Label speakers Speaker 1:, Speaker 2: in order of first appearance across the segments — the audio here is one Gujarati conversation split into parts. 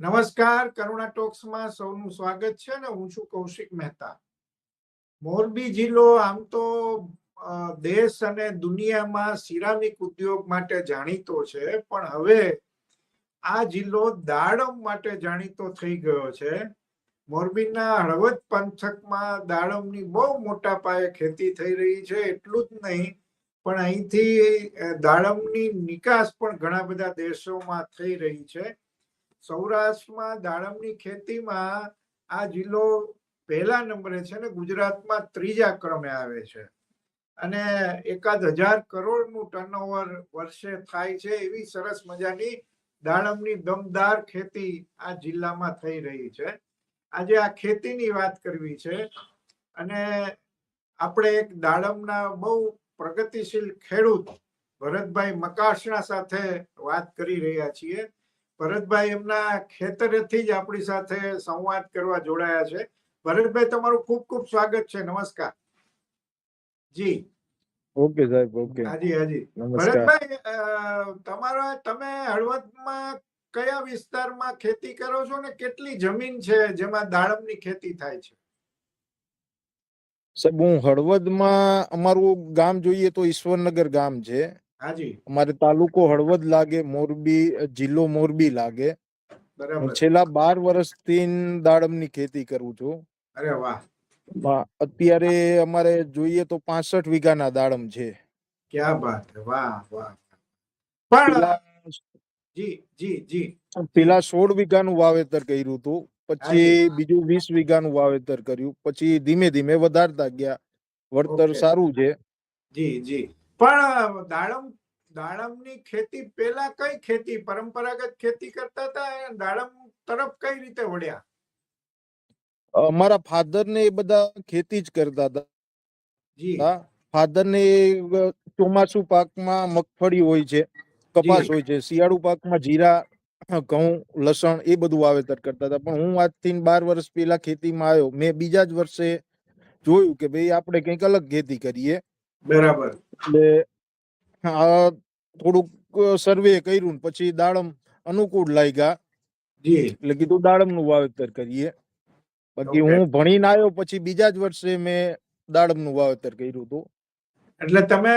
Speaker 1: નમસ્કાર, કરુણા ટોક્સમાં સૌનું સ્વાગત છે ને હું છું કૌશિક મહેતા. મોરબી જિલ્લો આમ તો દેશ અને દુનિયામાં સિરામિક ઉદ્યોગ માટે જાણીતો છે, પણ હવે આ જિલ્લો દાડમ માટે જાણીતો થઈ ગયો છે. મોરબીના હળવદ પંથકમાં દાડમની બહુ મોટા પાયે ખેતી થઈ રહી છે, એટલું જ નહીં પણ અહીંથી દાડમની નિકાસ પણ ઘણા બધા દેશોમાં થઈ રહી છે. સૌરાષ્ટ્રમાં દાડમની ખેતીમાં આ જિલ્લો પહેલા નંબરે છે ને ગુજરાતમાં ત્રીજા ક્રમે આવે છે. અને એકાદ હજાર કરોડનું ટર્નઓવર વર્ષે થાય છે એવી સરસ મજાની દાડમની દમદાર ખેતી આ જિલ્લામાં થઈ રહી છે. આજે આ ખેતીની વાત કરવી છે અને આપણે એક દાડમના બહુ પ્રગતિશીલ ખેડૂત ભરતભાઈ મકાસણા સાથે વાત કરી રહ્યા છીએ. ભરતભાઈ એમના ખેતરેથી જ આપણી સાથે સંવાદ કરવા જોડાયા છે. ભરતભાઈ તમારું ખૂબ ખૂબ સ્વાગત છે. નમસ્કાર. જી.
Speaker 2: ઓકે સાહેબ ઓકે.
Speaker 1: હાજી હાજી. ભરતભાઈ તમારા તમે હળવદમાં કયા વિસ્તારમાં ખેતી કરો છો ને કેટલી જમીન છે જેમાં દાડમની ખેતી થાય છે?
Speaker 2: સાહેબ હું હળવદમાં અમારું ગામ જોઈએ તો ઈશ્વરનગર ગામ છે. અમારે તાલુકો હળવદ લાગે મોરબી જિલ્લો મોરબી લાગે. છેલ્લા બાર વર્ષથી દાડમની ખેતી કરું છું.
Speaker 1: અરે વાહ!
Speaker 2: અત્યારે અમારે જોઈએ તો પાસઠ વીઘાના દાડમ છે.
Speaker 1: ક્યાં બાત વાહ વાહ. પણ
Speaker 2: પેલા
Speaker 1: જી જી જી.
Speaker 2: પેલા સોળ વીઘાનું વાવેતર કર્યું હતું. પછી. બીજું વીસ વીઘાનું વાવેતર કર્યું પછી ધીમે ધીમે વધારતા ગયા. વળતર સારું છે.
Speaker 1: જી જી. પણ દાડમ દાડમની ખેતી પેલા કઈ ખેતી? પરંપરાગત ખેતી કરતા હતા દાડમ તરફ કઈ રીતે વળ્યા?
Speaker 2: અમારા ફાધર ને એ બધા ખેતી જ કરતા હતા.
Speaker 1: જી.
Speaker 2: ફાધર ને ચોમાસુ પાકમાં મગફળી હોય છે કપાસ હોય છે શિયાળુ પાકમાં જીરા ઘઉં લસણ એ બધું વાવેતર કરતા હતા. પણ હું આજથી બાર વર્ષ પહેલા ખેતીમાં આવ્યો. મેં બીજા જ વર્ષે જોયું કે ભાઈ આપણે કંઈક અલગ ખેતી કરીએ.
Speaker 1: બરાબર.
Speaker 2: એટલે આ થોડુંક સર્વે કર્યું પછી દાડમ અનુકૂળ લાગ્યા.
Speaker 1: જી.
Speaker 2: એટલે કીધું દાડમનું વાવેતર કરીએ. બાકી હું ભણીને આવ્યો પછી બીજા જ વર્ષે મેં દાડમનું વાવેતર કર્યું હતું.
Speaker 1: એટલે તમે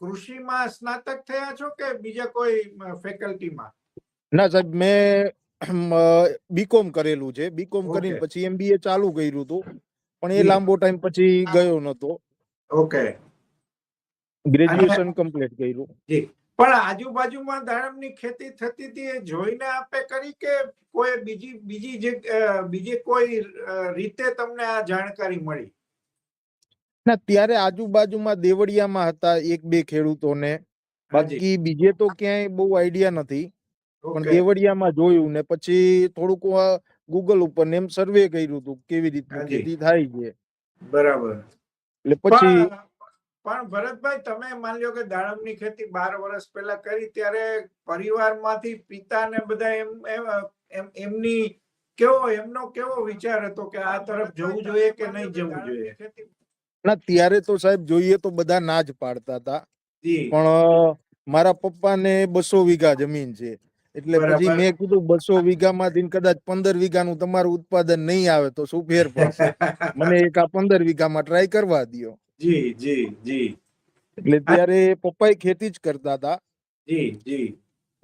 Speaker 1: કૃષિમાં સ્નાતક થયા છો કે બીજા કોઈ ફેકલ્ટીમાં
Speaker 2: ના સાહેબ મેં બીકોમ કરેલું છે. બીકોમ. કરીને પછી એમબીએ ચાલુ કર્યું હતું. પણ એ લાંબો ટાઈમ પછી ગયો નતો.
Speaker 1: ઓકે
Speaker 2: ગ્રેજ્યુએશન કમ્પ્લીટ કર્યું.
Speaker 1: પણ આજુબાજુમાં દાડમની ખેતી થતી હતી એ જોઈને આપે કરી કે કોઈ બીજી બીજી જે બીજી કોઈ રીતે તમને આ જાણકારી મળી?
Speaker 2: ના ત્યારે આજુબાજુમાં દેવળિયામાં હતા એક બે ખેડૂતોને. બાકી બીજે તો ક્યાંય બહુ આઈડિયા નથી. પણ દેવળિયામાં જોયું ને પછી થોડુંક ગૂગલ ઉપર ને એમ સર્વે કર્યું હતું કેવી રીતની ખેતી થાય છે.
Speaker 1: બરાબર.
Speaker 2: એટલે પછી
Speaker 1: પણ ભરતભાઈ તમે માની લો કે દાડમની ખેતી બાર વર્ષ પહેલા કરી ત્યારે પરિવારમાંથી પિતા ને બધા એમ એમ- એમ એમની કેવો એમનો કેવો વિચાર હતો કે આ તરફ જવું જોઈએ કે નહીં જવું જોઈએ?
Speaker 2: ના ત્યારે તો સાહેબ જોઈએ તો બધા ના જ પાડતા હતા પણ મારા મારા પપ્પાને બસો વીઘા જમીન છે. એટલે પછી મેં કીધું બસો વીઘામાંથી કદાચ પંદર વીઘાનું તમારું ઉત્પાદન નહીં આવે તો શું ફેર પડશે? મને એક આ પંદર વીઘામાં ટ્રાય કરવા દો
Speaker 1: જી જી જી.
Speaker 2: એટલે ત્યારે પપ્પાએ ખેતી જ કરતા હતા.
Speaker 1: જી જી.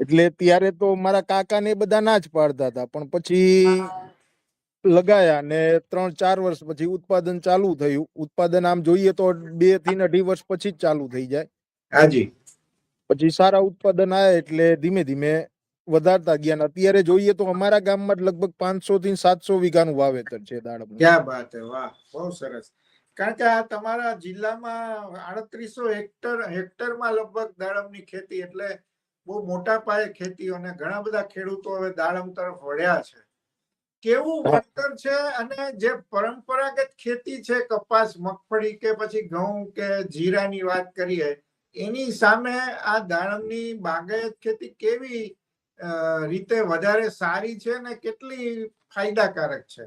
Speaker 2: એટલે ત્યારે તો મારા કાકા ને બધા ના જ પાડતા હતા પણ પછી લગાયા ને ત્રણ ચાર વર્ષ પછી ઉત્પાદન ચાલુ થયું. ઉત્પાદન આમ જોઈએ તો બેથી અઢી વર્ષ પછી જ ચાલુ થઈ જાય.
Speaker 1: હાજી
Speaker 2: પછી સારા ઉત્પાદન આવ્યા એટલે ધીમે ધીમે વધારતા ગયા અત્યારે જોઈએ તો અમારા ગામમાં લગભગ પાંચસો થી સાતસો વીઘાનું વાવેતર છે દાડમ
Speaker 1: ક્યાં વાત છે વાહ બહુ સરસ. કારણ કે આ તમારા જિલ્લામાં આડત્રીસો હેક્ટર હેક્ટરમાં લગભગ દાડમની ખેતી એટલે બહુ મોટા પાયે ખેતી અને ઘણા બધા ખેડૂતો હવે દાડમ તરફ વળ્યા છે. કેવું. વળતર છે અને જે પરંપરાગત ખેતી છે કપાસ મગફળી કે પછી ઘઉં કે જીરાની વાત કરીએ એની સામે આ દાડમની બાગાયત ખેતી કેવી રીતે વધારે સારી છે ને કેટલી ફાયદાકારક છે?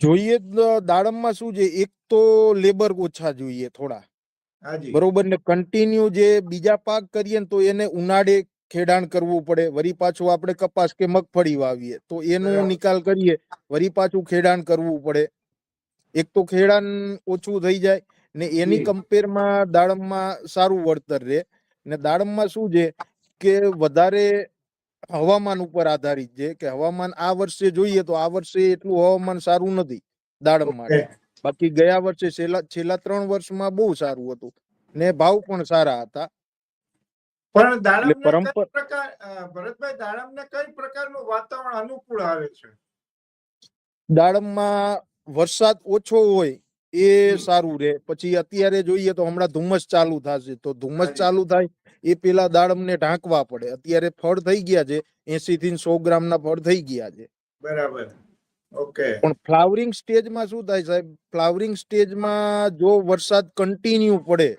Speaker 2: જોઈએ દાડમમાં શું છે એક તો લેબર ઓછા જોઈએ થોડા. બરોબર ને કન્ટિન્યુ જે બીજા પાક કરીએ ને તો એને ઉનાળે ખેડાણ કરવું પડે. વરી પાછું આપણે કપાસ કે મગફળી વાવીએ તો એનો નિકાલ કરીએ. વળી પાછું ખેડાણ કરવું પડે. એક તો ખેડાણ ઓછું થઈ જાય ને એની. કમ્પેરમાં દાડમમાં સારું વળતર રહે. ને દાડમમાં શું છે કે વધારે હવામાન ઉપર આધારિત છે કે હવામાન આ વર્ષે જોઈએ તો આ વર્ષે એટલું હવામાન સારું નથી દાડમ માટે. બાકી ગયા વર્ષે છેલ્લા છેલ્લા ત્રણ વર્ષમાં બહુ સારું હતું ને ભાવ પણ સારા હતા.
Speaker 1: પણ દાડમ
Speaker 2: પરંપરા-
Speaker 1: પ્રકાર ભરતભાઈ દાડમને કઈ પ્રકારનું વાતાવરણ અનુકૂળ આવે છે?
Speaker 2: દાડમમાં વરસાદ ઓછો હોય એ સારું રહે પછી અત્યારે જોઈએ તો હમણાં ધુમ્મસ ચાલુ થશે. તો ધુમ્મસ ચાલુ થાય એ પેલા દાડમને ઢાંકવા પડે. અત્યારે ફળ થઈ ગયા છે. એસી થી સો ગ્રામ ના ફળ થઈ ગયા છે.
Speaker 1: બરાબર. ઓકે.
Speaker 2: પણ ફ્લાવરિંગ સ્ટેજમાં શું થાય સાહેબ? ફ્લાવરિંગ સ્ટેજમાં જો વરસાદ કન્ટિન્યુ પડે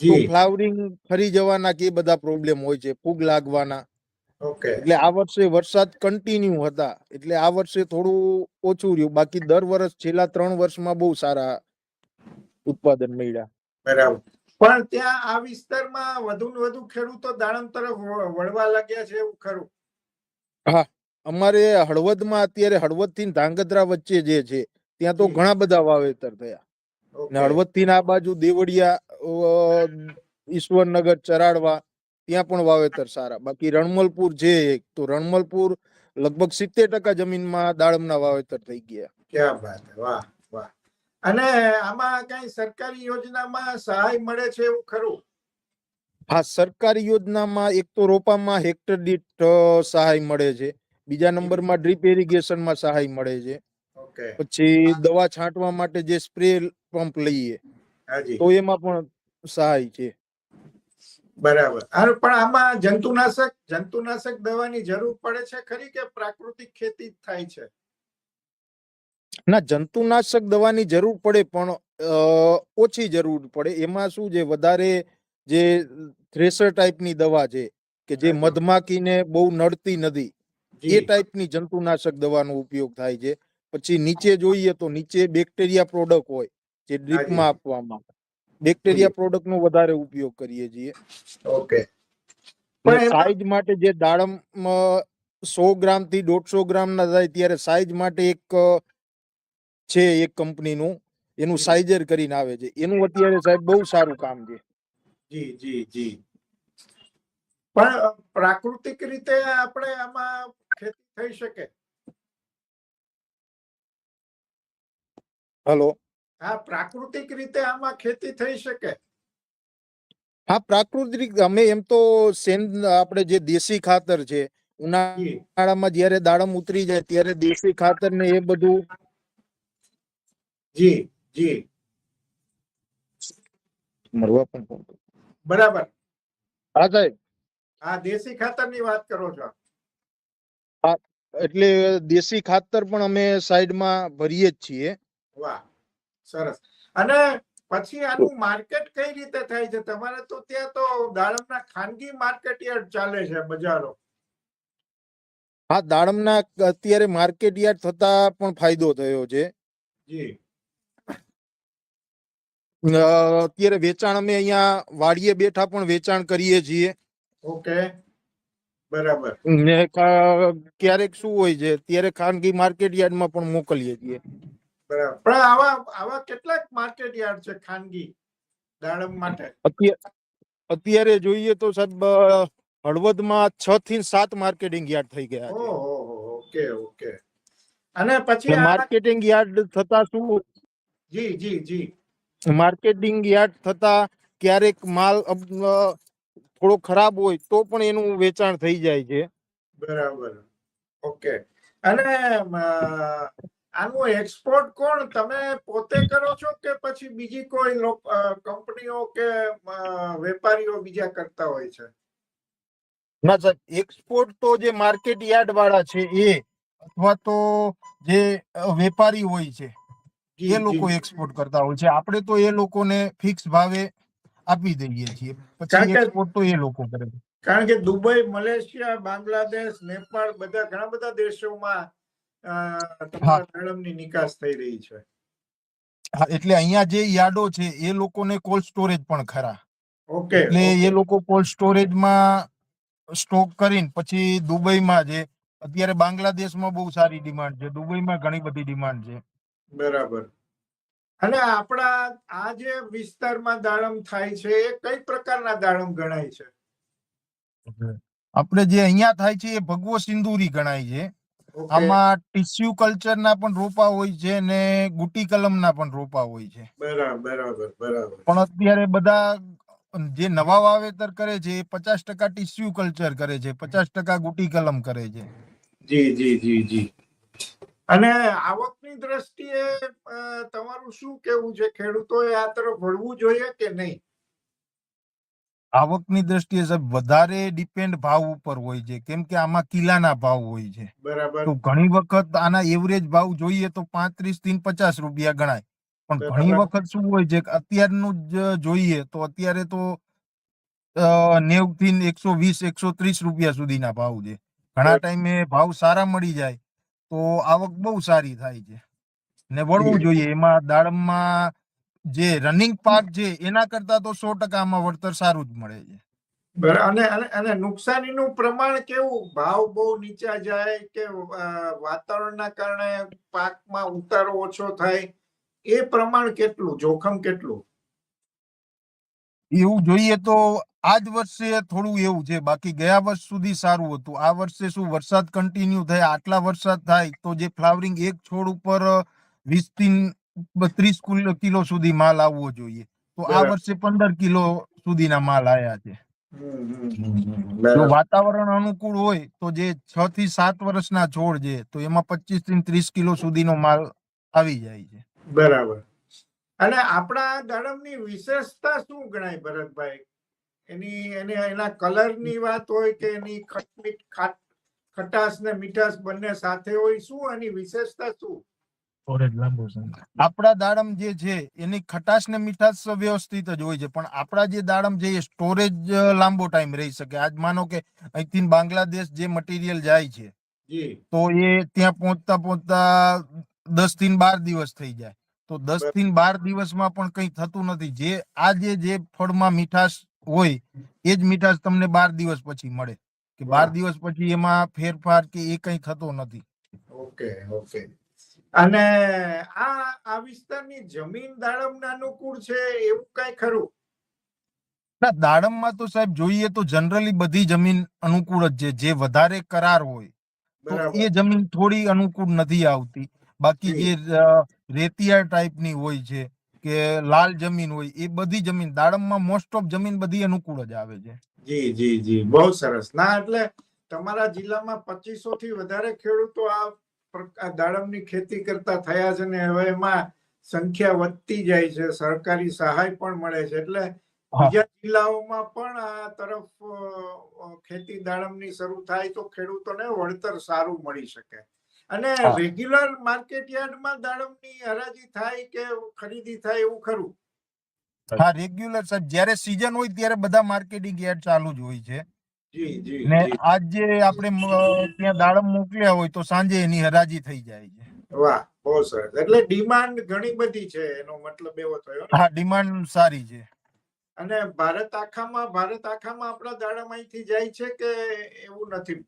Speaker 2: તો ફ્લાવરિંગ ફરી જવાના કે બધા પ્રોબ્લેમ હોય છે? ફૂગ લાગવાના.
Speaker 1: ઓકે.
Speaker 2: એટલે આ વર્ષે વરસાદ કન્ટિન્યુ હતા. એટલે આ વર્ષે થોડું ઓછું રહ્યું. બાકી દર વર્ષ છેલ્લા ત્રણ વર્ષમાં બહુ સારા ઉત્પાદન મળ્યા.
Speaker 1: બરાબર. પણ ત્યાં આ વિસ્તારમાં વધુ ને વધુ ખેડૂતો દાડમ તરફ વળવા લાગ્યા છે એવું ખરું?
Speaker 2: અમારે હળવદમાં અત્યારે હળવદથી ધાંગધ્રા વચ્ચે જે છે ત્યાં તો ઘણા બધા વાવેતર થયા. ને હળવદથી આ બાજુ દેવડિયા ઈશ્વરનગર ચરાડવા ત્યાં પણ વાવેતર સારા. બાકી રણમલપુર છે એક તો રણમલપુર લગભગ સિત્તેર ટકા જમીનમાં દાડમના વાવેતર થઈ ગયા.
Speaker 1: ક્યાં વાત વાહ. અને આમાં કઈ સરકારી યોજનામાં સહાય મળે છે એવું ખરું?
Speaker 2: હા સરકારી યોજનામાં એક તો રોપામાં હેક્ટર દીઠ સહાય મળે છે. બીજા નંબરમાં ડ્રીપ ઇરિગેશનમાં સહાય મળે છે. પછી દવા છાંટવા માટે જે સ્પ્રે પંપ લઈએ તો એમાં પણ સહાય છે.
Speaker 1: બરાબર. પણ આમાં જંતુનાશક જંતુનાશક દવાની જરૂર પડે છે ખરી કે પ્રાકૃતિક ખેતી થાય છે?
Speaker 2: ના જંતુનાશક દવાની જરૂર પડે પણ ઓછી જરૂર પડે. એમાં શું છે વધારે જે થ્રેસર ટાઈપની દવા છે કે જે મધમાખીને બહુ નડતી નથી એ ટાઈપની જંતુનાશક દવાનો ઉપયોગ થાય છે. પછી નીચે જોઈએ તો નીચે બેક્ટેરિયા પ્રોડક્ટ હોય જે ડ્રીપમાં આપવામાં બેક્ટેરિયા પ્રોડક્ટ નો વધારે ઉપયોગ કરીએ છીએ.
Speaker 1: ઓકે.
Speaker 2: સાઈઝ માટે જે દાડમ સો ગ્રામથી દોઢસો ગ્રામ ના થાય ત્યારે સાઈઝ માટે એક છે એક કંપનીનું એનું
Speaker 1: જી.
Speaker 2: કરીને આવે છે. એનું અત્યારે સાહેબ બહુ સારું કામ છે.
Speaker 1: જી જી જી. પણ પ્રાકૃતિક રીતે આપણે આમાં ખેતી થઈ શકે?
Speaker 2: હલો.
Speaker 1: હા પ્રાકૃતિક રીતે આમાં ખેતી થઈ શકે?
Speaker 2: હા પ્રાકૃતિક અમે એમ તો સેન આપણે જે દેશી ખાતર છે ઉનાળામાં જયારે દાડમ ઉતરી જાય ત્યારે દેશી ખાતર ને એ બધું
Speaker 1: જી જી.
Speaker 2: મરવા પણ ફોન
Speaker 1: બરાબર.
Speaker 2: હા સાહેબ.
Speaker 1: હા દેશી ખાતરની વાત કરો છો.
Speaker 2: એટલે દેશી ખાતર પણ અમે સાઈડમાં ભરીએ જ છીએ.
Speaker 1: વાહ સરસ. અને પછી આનું માર્કેટ કઈ રીતે થાય છે? તમારે તો ત્યાં તો દાડમના ખાનગી માર્કેટ યાર્ડ ચાલે છે બજારો.
Speaker 2: હા દાડમના અત્યારે માર્કેટ યાર્ડ થતા પણ ફાયદો થયો છે.
Speaker 1: જી.
Speaker 2: અત્યારે વેચાણ અમે અહીંયા વાડીએ બેઠા પણ વેચાણ કરીએ છીએ.
Speaker 1: ઓકે. બરાબર.
Speaker 2: ને ક્યારેક શું હોય છે ત્યારે ખાનગી માર્કેટ યાર્ડમાં પણ મોકલીએ છીએ.
Speaker 1: બરાબર. પણ આવા આવા કેટલાક માર્કેટ યાર્ડ છે ખાનગી દાડમ માટે?
Speaker 2: અત્યારે જોઈએ તો સાહેબ હળવદમાં છ થી સાત માર્કેટિંગ યાર્ડ થઈ ગયા છે.
Speaker 1: Okay okay. અને પછી
Speaker 2: માર્કેટિંગ યાર્ડ થતા શું
Speaker 1: જી જી જી.
Speaker 2: માર્કેટિંગ યાર્ડ થતા ક્યારેક માલ થોડો ખરાબ હોય તો પણ એનું વેચાણ થઈ જાય છે.
Speaker 1: બરાબર. ઓકે. અને આનું એક્સપોર્ટ કોણ? તમે પોતે કરો છો કે પછી બીજી કોઈ કંપનીઓ કે વેપારીઓ બીજા કરતા હોય છે?
Speaker 2: ના સાહેબ એક્સપોર્ટ તો જે માર્કેટ યાર્ડ વાળા છે એ અથવા તો જે વેપારી હોય છે. એ લોકો એક્સપોર્ટ કરતા હોય છે. આપણે તો એ લોકોને ફિક્સ ભાવે આપી દઈએ છીએ. પછી એક્સપોર્ટ તો એ લોકો કરે છે.
Speaker 1: કારણ કે દુબઈ મલેશિયા બાંગ્લાદેશ નેપાળ બધા ઘણા બધા દેશોમાં તમારા નિકાસ થઈ રહી છે.
Speaker 2: એટલે અહીંયા જે યાર્ડો છે એ લોકોને કોલ્ડ સ્ટોરેજ પણ ખરા.
Speaker 1: ઓકે
Speaker 2: એટલે એ લોકો કોલ્ડ સ્ટોરેજમાં સ્ટોક કરીને પછી દુબઈમાં જે અત્યારે બાંગ્લાદેશમાં બહુ સારી ડિમાન્ડ છે. દુબઈમાં ઘણી બધી ડિમાન્ડ છે.
Speaker 1: બરાબર. અને આપણા આ જે વિસ્તારમાં દાડમ થાય છે એ કઈ પ્રકારના દાડમ ગણાય છે?
Speaker 2: આપણે જે અહીંયા થાય છે એ ભગવો સિંદૂરી ગણાય છે. આમાં ટિશ્યુ કલ્ચરના પણ રોપા હોય છે ને ગુટી કલમના પણ રોપા હોય છે.
Speaker 1: બરાબર બરાબર બરાબર.
Speaker 2: પણ અત્યારે બધા જે નવા વાવેતર કરે છે એ પચાસ ટકા ટિશ્યુ કલ્ચર કરે છે પચાસ ટકા ગુટી કલમ કરે છે.
Speaker 1: જી જી જી જી. અને આવકની દ્રષ્ટિએ તમારું શું કેવું છે? ખેડૂતોએ આ તરફ વળવું જોઈએ કે નહીં?
Speaker 2: આવકની દ્રષ્ટિએ સાહેબ વધારે ડિપેન્ડ ભાવ ઉપર હોય છે. કેમ કે આમાં કિલ્લાના ભાવ હોય છે.
Speaker 1: બરાબર.
Speaker 2: તો ઘણી વખત આના એવરેજ ભાવ જોઈએ તો પાંત્રીસથી પચાસ રૂપિયા ગણાય. પણ ઘણી વખત શું હોય છે કે અત્યારનું જ જોઈએ તો અત્યારે તો નેવથી એકસો વીસ એકસો ત્રીસ રૂપિયા સુધીના ભાવ છે. ઘણા ટાઈમે ભાવ સારા મળી જાય. તો આવક બહુ સારી થાય છે. ને વળવું જોઈએ. એમાં દાડમમાં જે રનિંગ પાક છે એના કરતા તો સો ટકામાં વળતર સારું જ મળે છે.
Speaker 1: અને અને નુકસાનીનું પ્રમાણ કેવું? ભાવ બહુ નીચા જાય કે વાતાવરણના કારણે પાકમાં ઉતારો ઓછો થાય? એ પ્રમાણ કેટલું? જોખમ કેટલું?
Speaker 2: એવું જોઈએ તો આ જ વર્ષે થોડું એવું છે બાકી ગયા વર્ષ સુધી સારું હતું. આ વર્ષે શું વરસાદ કન્ટિન્યુ થાય આટલા વરસાદ થાય તો જે ફ્લાવરિંગ એક છોડ ઉપર વીસથી ત્રીસ કિલો સુધી માલ આવવો જોઈએ. તો આ વર્ષે પંદર કિલો સુધીના માલ આવ્યા છે. જો વાતાવરણ અનુકૂળ હોય તો જે છ થી સાત વર્ષના છોડ છે તો એમાં પચીસથી ત્રીસ કિલો સુધીનો માલ આવી જાય છે.
Speaker 1: બરાબર. અને આપણા દાડમની વિશેષતા શું ગણાય ભરતભાઈ? એની એને એના કલરની વાત હોય કે એની ખટમીટ ખટાશ ને મીઠાશ બંને સાથે હોય શું એની વિશેષતા શું?
Speaker 2: આપણા દાડમ જે છે એની ખટાશ ને મીઠાશ વ્યવસ્થિત જ હોય છે પણ આપણા જે દાડમ છે એ સ્ટોરેજ લાંબો ટાઈમ રહી શકે. આજ માનો કે અહીંથી બાંગ્લાદેશ જે મટીરિયલ જાય છે તો એ ત્યાં પહોંચતા પહોંચતા દસથી બાર દિવસ થઈ જાય. તો દસથી બાર દિવસમાં પણ કંઈ થતું નથી. જે આ જે જે ફળમાં મીઠાશ હોય એ જ મીઠાશ તમને બાર દિવસ પછી મળે. કે બાર દિવસ પછી એમાં ફેરફાર કે એ કઈ થતો નથી.
Speaker 1: Okay okay. અને આ આ વિસ્તારની જમીન દાડમને અનુકૂળ છે એવું કઈ ખરું?
Speaker 2: ના દાડમમાં તો સાહેબ જોઈએ તો જનરલી બધી જમીન અનુકૂળ જ છે. જે વધારે કરાર હોય તો એ જમીન થોડી અનુકૂળ નથી આવતી. બાકી જે. રેતિયા ટાઈપની હોય છે કે લાલ જમીન હોય એ બધી જમીન દાડમમાં મોસ્ટ ઓફ જમીન બધી અનુકૂળ જ આવે છે.
Speaker 1: જી જી જી બહુ સરસ. ના એટલે તમારા જિલ્લામાં પચીસો થી વધારે ખેડૂતો આ દાડમની ખેતી કરતા થયા છે ને હવે એમાં સંખ્યા વધતી જાય છે સરકારી સહાય પણ મળે છે. એટલે બીજા જિલ્લાઓમાં પણ આ તરફ ખેતી દાડમની શરૂ થાય તો ખેડૂતોને વળતર સારું મળી શકે. અને રેગ્યુલર માર્કેટ યાર્ડમાં દાડમની હરાજી થાય કે ખરીદી થાય એવું ખરું?
Speaker 2: હા રેગ્યુલર સાહેબ જ્યારે સીઝન હોય ત્યારે બધા માર્કેટિંગ યાર્ડ ચાલુ જ હોય છે. ને આજ આપણે ત્યાં દાડમ મોકલ્યા હોય તો સાંજે એની હરાજી થઈ જાય છે.
Speaker 1: વાહ બહુ સરસ. એટલે ડિમાન્ડ ઘણી બધી છે એનો મતલબ એવો થયો
Speaker 2: હા ડિમાન્ડ સારી છે.
Speaker 1: અને ભારત આખામાં ભારત આખામાં આપણા દાડમ અહીંથી જાય છે કે એવું નથી?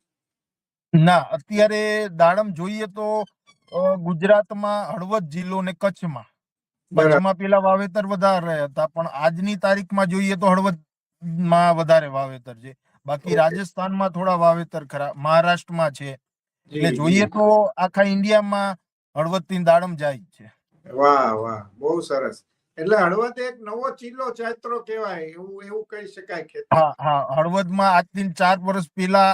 Speaker 2: ના અત્યારે દાડમ જોઈએ તો ગુજરાતમાં હળવદ જિલ્લો ને કચ્છમાં. કચ્છમાં પેલા વાવેતર વધારે હતા પણ આજની તારીખમાં જોઈએ તો હળવદમાં વધારે વાવેતર છે. બાકી. રાજસ્થાનમાં થોડા વાવેતર ખરા મહારાષ્ટ્રમાં છે. એટલે જોઈએ તો આખા ઇન્ડિયામાં હળવદથી દાડમ જાય છે.
Speaker 1: વાહ વાહ. બહુ સરસ. એટલે હળવદ એક નવો ચીલો ચૈત્રો કહેવાય એવું એવું કહી શકાય કે
Speaker 2: હા હા. હળવદમાં આજથી ચાર વર્ષ પહેલા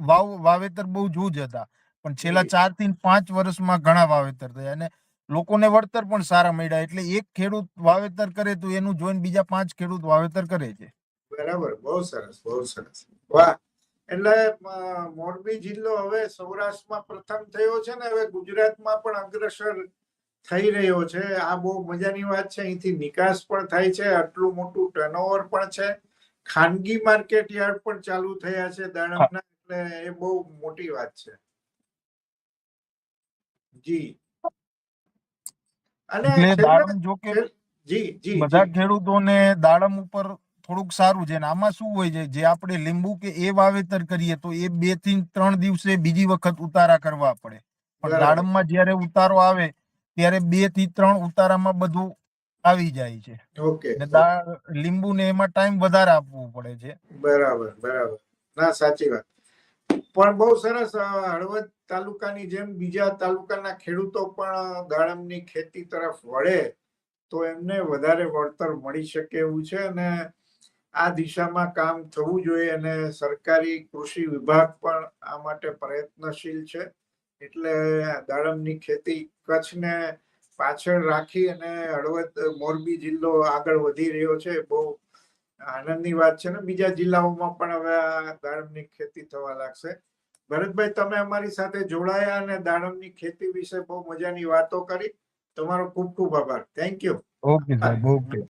Speaker 2: વાવ વાવેતર બહુ જૂજ હતા. પણ છેલ્લા ચારથી પાંચ વર્ષમાં ઘણા વાવેતર થયા અને લોકોને વળતર પણ સારા મળ્યા. એટલે એક ખેડૂત વાવેતર કરે તો એનું જોઈને બીજા પાંચ ખેડૂત વાવેતર કરે છે.
Speaker 1: બરાબર. બહુ સરસ બહુ સરસ. વાહ! એટલે મોરબી જિલ્લો હવે સૌરાષ્ટ્રમાં પ્રથમ થયો છે ને હવે ગુજરાતમાં પણ અગ્રસર થઈ રહ્યો છે. આ બહુ મજાની વાત છે. અહીંથી નિકાસ પણ થાય છે આટલું મોટું ટર્નઓવર પણ છે. ખાનગી માર્કેટ યાર્ડ પણ ચાલુ થયા છે. દાડમના એટલે એ બહુ મોટી વાત છે. જી. અને
Speaker 2: દાડમ જો કે
Speaker 1: જી જી
Speaker 2: બધા ખેડૂતોને દાડમ ઉપર થોડુંક સારું છે આમાં શું હોય છે? જે આપણે લીંબુ કે એ વાવેતર કરીએ તો એ બેથી ત્રણ દિવસે બીજી વખત ઉતારા કરવા પડે. પણ. દાડમમાં જ્યારે ઉતારો આવે ત્યારે બેથી ત્રણ ઉતારામાં બધું આવી જાય છે.
Speaker 1: ઓકે.
Speaker 2: લીંબુ ને એમાં ટાઈમ વધારે આપવો પડે છે.
Speaker 1: બરાબર બરાબર. ના સાચી વાત. પણ બહુ સરસ હળવદ તાલુકાની જેમ બીજા તાલુકાના ખેડૂતો પણ દાડમની ખેતી તરફ વળે તો એમને વધારે વળતર મળી શકે એવું છે અને આ દિશામાં કામ થવું જોઈએ અને સરકારી કૃષિ વિભાગ પણ આ માટે પ્રયત્નશીલ છે. એટલે દાડમની ખેતી કચ્છને પાછળ રાખી અને હળવદ મોરબી જિલ્લો આગળ વધી રહ્યો છે. બહુ આનંદની વાત છે ને બીજા જિલ્લાઓમાં પણ હવે આ દાડમની ખેતી થવા લાગશે. ભરતભાઈ તમે અમારી સાથે જોડાયા અને દાડમની ખેતી વિશે બહુ મજાની વાતો કરી. તમારો ખૂબ ખૂબ આભાર. Thank you
Speaker 2: okay okay